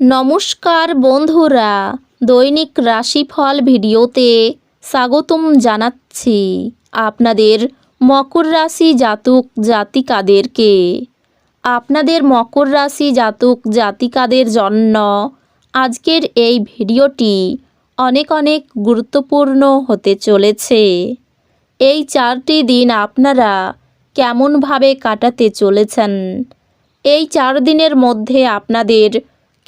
নমস্কার বন্ধুরা, দৈনিক রাশিফল ভিডিওতে স্বাগতম জানাচ্ছি আপনাদের মকর রাশি জাতক জাতিকাদেরকে। আপনাদের মকর রাশি জাতক জাতিকাদের জন্য আজকের এই ভিডিওটি অনেক অনেক গুরুত্বপূর্ণ হতে চলেছে। এই চারটি দিন আপনারা কেমনভাবে কাটাতে চলেছেন? এই চার দিনের মধ্যে আপনাদের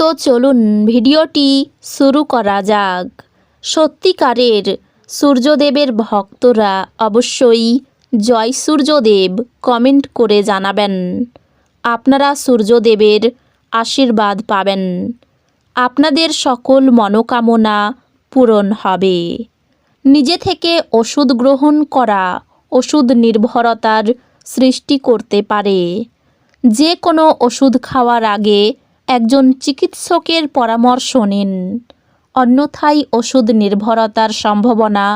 তো চলুন ভিডিওটি শুরু করা যাক। সত্যিকারের সূর্যদেবের ভক্তরা অবশ্যই জয় সূর্যদেব কমেন্ট করে জানাবেন। আপনারা সূর্যদেবের আশীর্বাদ পাবেন। আপনাদের সকল মনোকামনা পূরণ হবে। নিজে থেকে ওষুধ গ্রহণ করা ওষুধ নির্ভরতার সৃষ্টি করতে পারে। যে কোনো ওষুধ খাওয়ার আগে একজন চিকিৎসকের পরামর্শ নিন। অন্যথায় ওষুধ নির্ভরতার সম্ভাবনা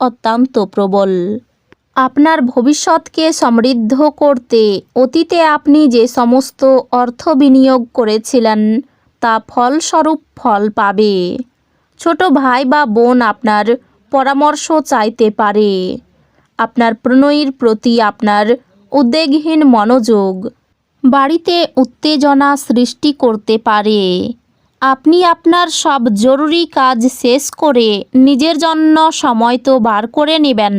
অত্যন্ত প্রবল। আপনার ভবিষ্যৎকে সমৃদ্ধ করতে অতীতে আপনি যে সমস্ত অর্থ বিনিয়োগ করেছিলেন, তা ফলস্বরূপ ফল পাবে। ছোট ভাই বা বোন আপনার পরামর্শ চাইতে পারে। আপনার প্রণয়ীর প্রতি আপনার উদ্বেগহীন মনোযোগ বাড়িতে উত্তেজনা সৃষ্টি করতে পারে। আপনি আপনার সব জরুরি কাজ শেষ করে নিজের জন্য সময় তো বার করে নেবেন।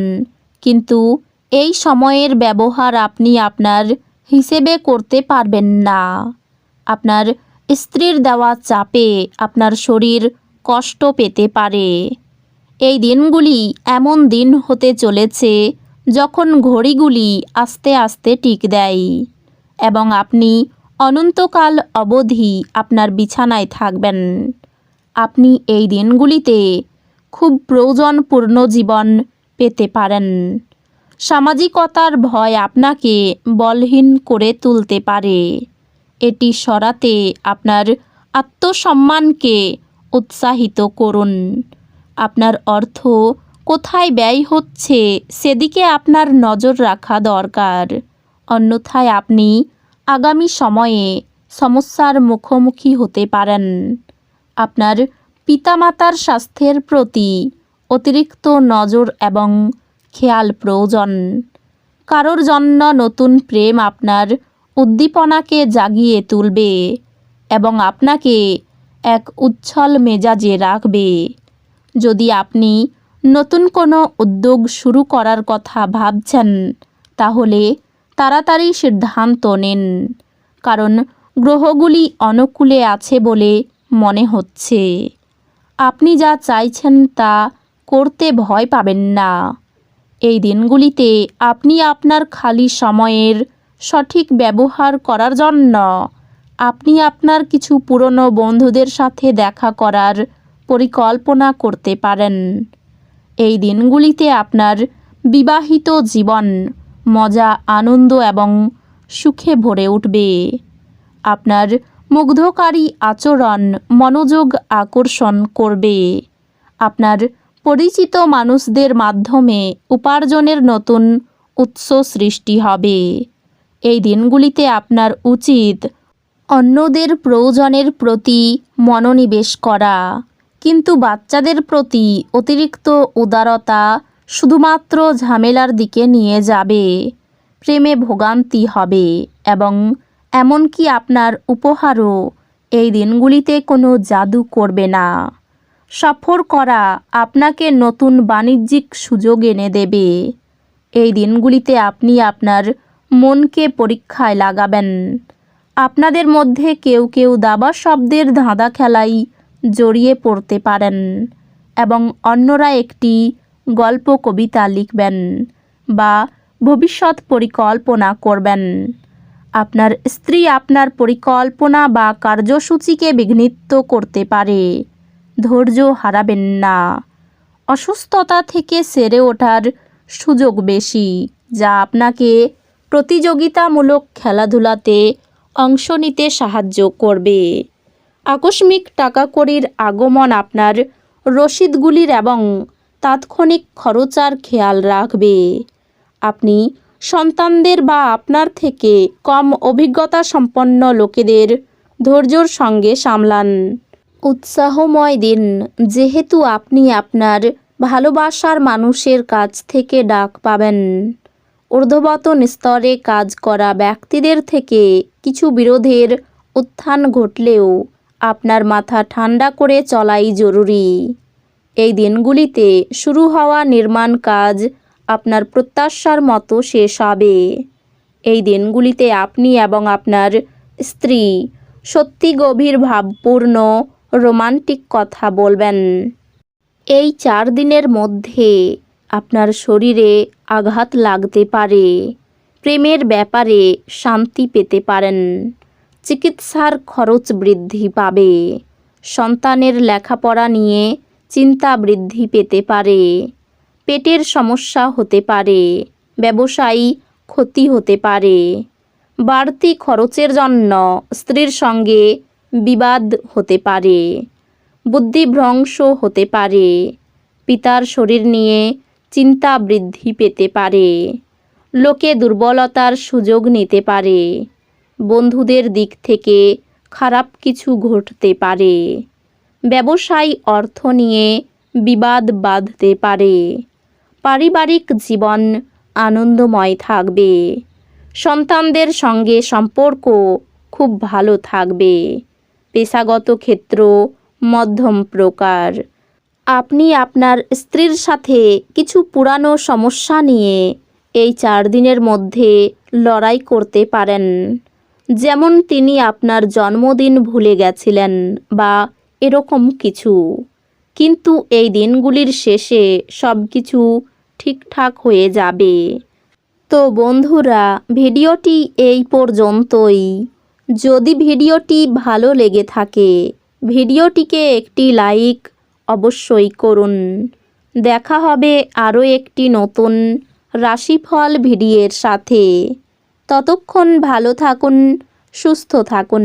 কিন্তু এই সময়ের ব্যবহার আপনি আপনার হিসেবে করতে পারবেন না। আপনার স্ত্রীর দেওয়া চাপে আপনার শরীর কষ্ট পেতে পারে। এই দিনগুলি এমন দিন হতে চলেছে যখন ঘড়িগুলি আস্তে আস্তে টিক দেয়। এবং আপনি অনন্তকাল অবধি আপনার বিছানায় থাকবেন। আপনি এই দিনগুলিতে খুব প্রয়োজনপূর্ণ জীবন পেতে পারেন। সামাজিকতার ভয় আপনাকে বলহীন করে তুলতে পারে। এটি সরাতে আপনার আত্মসম্মানকে উৎসাহিত করুন। আপনার অর্থ কোথায় ব্যয় হচ্ছে সেদিকে আপনার নজর রাখা দরকার। অন্যথায় আপনি আগামী সময়ে সমস্যার মুখোমুখি হতে পারেন। আপনার পিতামাতার স্বাস্থ্যের প্রতি অতিরিক্ত নজর এবং খেয়াল প্রয়োজন। কারোর জন্য নতুন প্রেম আপনার উদ্দীপনাকে জাগিয়ে তুলবে এবং আপনাকে এক উচ্ছল মেজাজে রাখবে। যদি আপনি নতুন কোনো উদ্যোগ শুরু করার কথা ভাবছেন, তাহলে তাড়াতাড়ি সিদ্ধান্ত নেন, কারণ গ্রহগুলি অনুকূলে আছে বলে মনে হচ্ছে। আপনি যা চাইছেন তা করতে ভয় পাবেন না। এই দিনগুলিতে আপনি আপনার খালি সময়ের সঠিক ব্যবহার করার জন্য আপনি আপনার কিছু পুরনো বন্ধুদের সাথে দেখা করার পরিকল্পনা করতে পারেন। এই দিনগুলিতে আপনার বিবাহিত জীবন মজা, আনন্দ এবং সুখে ভরে উঠবে। আপনার মুগ্ধকারী আচরণ মনোযোগ আকর্ষণ করবে। আপনার পরিচিত মানুষদের মাধ্যমে উপার্জনের নতুন উৎস সৃষ্টি হবে। এই দিনগুলিতে আপনার উচিত অন্যদের প্রয়োজনের প্রতি মনোনিবেশ করা। কিন্তু বাচ্চাদের প্রতি অতিরিক্ত উদারতা শুধুমাত্র ঝামেলার দিকে নিয়ে যাবে। প্রেমে ভোগান্তি হবে এবং এমনকি আপনার উপহারও এই দিনগুলিতে কোনো জাদু করবে না। সফর করা আপনাকে নতুন বাণিজ্যিক সুযোগ এনে দেবে। এই দিনগুলিতে আপনি আপনার মনকে পরীক্ষায় লাগাবেন। আপনাদের মধ্যে কেউ কেউ দাবা শব্দের ধাঁধা খেলায় জড়িয়ে পড়তে পারেন এবং অন্যরা একটি গল্প, কবিতা লিখবেন বা ভবিষ্যৎ পরিকল্পনা করবেন। আপনার স্ত্রী আপনার পরিকল্পনা বা কার্যসূচিকে বিঘ্নিত করতে পারে। ধৈর্য হারাবেন না। অসুস্থতা থেকে সেরে ওঠার সুযোগ বেশি, যা আপনাকে প্রতিযোগিতামূলক খেলাধুলাতে অংশ নিতে সাহায্য করবে। আকস্মিক টাকা কড়ির আগমন আপনার রসিদগুলির এবং তাৎক্ষণিক খরচার খেয়াল রাখবে। আপনি সন্তানদের বা আপনার থেকে কম অভিজ্ঞতা সম্পন্ন লোকেদের ধৈর্যর সঙ্গে সামলান। উৎসাহময় দিন। যেহেতু আপনি আপনার ভালোবাসার মানুষের কাছ থেকে ডাক পাবেন, ঊর্ধ্বতন স্তরে কাজ করা ব্যক্তিদের থেকে কিছু বিরোধের উত্থান ঘটলেও আপনার মাথা ঠান্ডা করে চলাই জরুরি। এই দিনগুলিতে শুরু হওয়া নির্মাণ কাজ আপনার প্রত্যাশার মতো শেষ হবে। এই দিনগুলিতে আপনি এবং আপনার স্ত্রী সত্যি গভীর ভাবপূর্ণ রোমান্টিক কথা বলবেন। এই চার দিনের মধ্যে আপনার শরীরে আঘাত লাগতে পারে, প্রেমের ব্যাপারে শান্তি পেতে পারেন, চিকিৎসার খরচ বৃদ্ধি পাবে, সন্তানের লেখাপড়া নিয়ে চিন্তা বৃদ্ধি পেতে পারে। পেটের সমস্যা হতে পারে। ব্যবসায়ী ক্ষতি হতে পারে। বাড়তি খরচের জন্য স্ত্রীর সঙ্গে বিবাদ হতে পারে। বুদ্ধিভ্রংশ হতে পারে। পিতার শরীর নিয়ে চিন্তা বৃদ্ধি পেতে পারে। লোকে দুর্বলতার সুযোগ নিতে পারে। বন্ধুদের দিক থেকে খারাপ কিছু ঘটতে পারে। ব্যবসায় অর্থ নিয়ে বিবাদ বাঁধতে পারে। পারিবারিক জীবন আনন্দময় থাকবে। সন্তানদের সঙ্গে সম্পর্ক খুব ভালো থাকবে। পেশাগত ক্ষেত্র মধ্যম প্রকার। আপনি আপনার স্ত্রীর সাথে কিছু পুরানো সমস্যা নিয়ে এই চার দিনের মধ্যে লড়াই করতে পারেন। যেমন তিনি আপনার জন্মদিন ভুলে গেছিলেন বা এরকম কিছু। কিন্তু এই দিনগুলির শেষে সব কিছু ঠিকঠাক হয়ে যাবে। তো বন্ধুরা, ভিডিওটি এই পর্যন্তই। যদি ভিডিওটি ভালো লেগে থাকে, ভিডিওটিকে একটি লাইক অবশ্যই করুন। দেখা হবে আরও একটি নতুন রাশিফল ভিডিওর সাথে। ততক্ষণ ভালো থাকুন, সুস্থ থাকুন।